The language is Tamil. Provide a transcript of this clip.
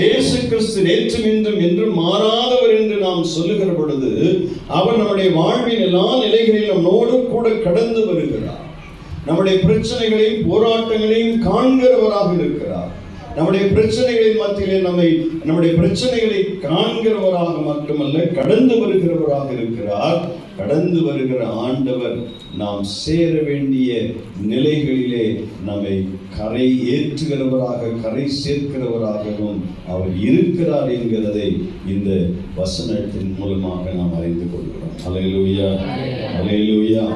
இயேசு கிறிஸ்து நேற்றும் இன்றும் என்றும் மாறாதவர் என்று நாம் சொல்லுகிற பொழுது அவர் நம்முடைய வாழ்வின் எல்லா நிலைகளிலும் நம்மோடு கூட கடந்து வருகிறார். நம்முடைய பிரச்சனைகளையும் போராட்டங்களையும் காண்கிறவராக இருக்கிறார். நம்முடைய பிரச்சனைகளின் மத்தியிலே நம்மை நம்முடைய பிரச்சனைகளை காண்கிறவராக மட்டுமல்ல கடந்து வருகிறவராக இருக்கிறார். கடந்து வருகிற ஆண்டவர் நாம் சேர வேண்டிய நிலைகளிலே நம்மை கரை ஏற்றுகிறவராக கரை சேர்க்கிறவராகவும் அவர் இருக்கிறார் என்கிறதை இந்த வசனத்தின் மூலமாக நாம் அறிந்து கொள்கிறோம். அலையலூயா அலையலூயா